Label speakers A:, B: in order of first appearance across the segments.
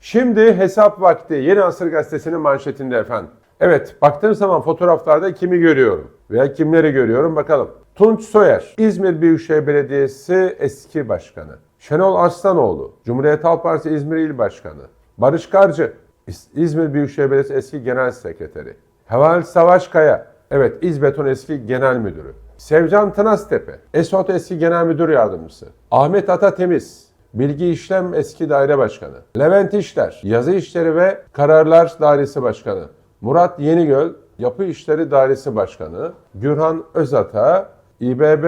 A: Şimdi hesap vakti Yeni Asır Gazetesi'nin manşetinde efendim. Evet baktığım zaman fotoğraflarda kimi görüyorum veya kimleri görüyorum bakalım. Tunç Soyer, İzmir Büyükşehir Belediyesi eski başkanı. Şenol Arslanoğlu, Cumhuriyet Halk Partisi İzmir İl Başkanı. Barış Karcı, İz- İzmir Büyükşehir Belediyesi eski Genel Sekreteri. Heval Savaşkaya, evet İzbeton eski Genel Müdürü. Sevcan Tınaztepe, Esot eski Genel Müdür Yardımcısı. Ahmet Atatemiz, Bilgi İşlem eski daire başkanı. Levent İşler, yazı işleri ve kararlar dairesi başkanı. Murat Yenigöl, yapı işleri dairesi başkanı. Gürhan Özata, İBB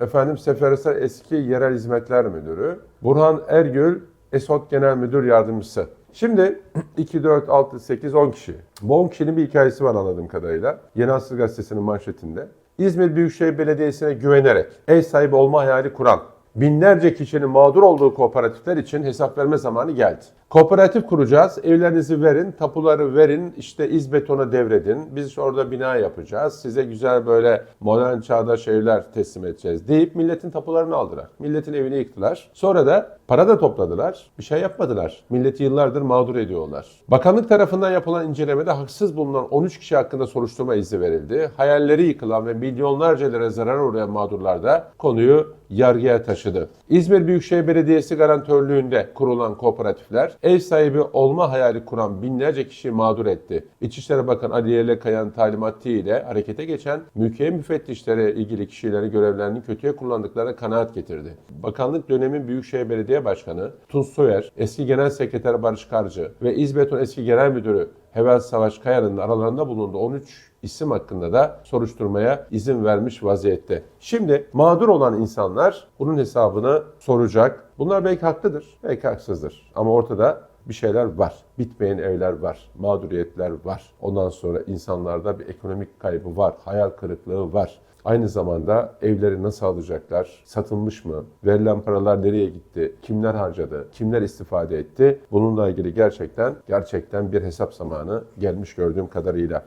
A: efendim Seferisar eski yerel hizmetler müdürü. Burhan Ergül, Esot Genel Müdür Yardımcısı. Şimdi 2, 4, 6, 8, 10 kişi. Bu 10 kişinin bir hikayesi var anladığım kadarıyla. Yeni Asır Gazetesi'nin manşetinde. İzmir Büyükşehir Belediyesi'ne güvenerek ev sahibi olma hayali kuran binlerce kişinin mağdur olduğu kooperatifler için hesap verme zamanı geldi. Kooperatif kuracağız, evlerinizi verin, tapuları verin, işte izbetona devredin, biz orada bina yapacağız, size güzel böyle modern çağdaş evler teslim edeceğiz deyip milletin tapularını aldılar. Milletin evini yıktılar. Sonra da para da topladılar, bir şey yapmadılar. Milleti yıllardır mağdur ediyorlar. Bakanlık tarafından yapılan incelemede haksız bulunan 13 kişi hakkında soruşturma izni verildi. Hayalleri yıkılan ve milyonlarca lira zarar uğrayan mağdurlar da konuyu yargıya taşıdı. İzmir Büyükşehir Belediyesi garantörlüğünde kurulan kooperatifler ev sahibi olma hayali kuran binlerce kişiyi mağdur etti. İçişleri Bakanı Ali Yerlikaya'nın talimatı ile harekete geçen mülkiye müfettişlere ilgili kişileri görevlerini kötüye kullandıklarına kanaat getirdi. Bakanlık dönemi Büyükşehir Belediye Başkanı Tunç Soyer, eski Genel Sekreter Barış Karcı ve İzbeton eski Genel Müdürü Hevel Savaş Kaya'nın aralarında bulunduğu 13 isim hakkında da soruşturmaya izin vermiş vaziyette. Şimdi mağdur olan insanlar bunun hesabını soracak. Bunlar belki haklıdır, belki haksızdır. Ama ortada bir şeyler var. Bitmeyen evler var, mağduriyetler var. Ondan sonra insanlarda bir ekonomik kaybı var, hayal kırıklığı var. Aynı zamanda evleri nasıl alacaklar? Satılmış mı? Verilen paralar nereye gitti? Kimler harcadı? Kimler istifade etti? Bununla ilgili gerçekten gerçekten bir hesap zamanı gelmiş gördüğüm kadarıyla.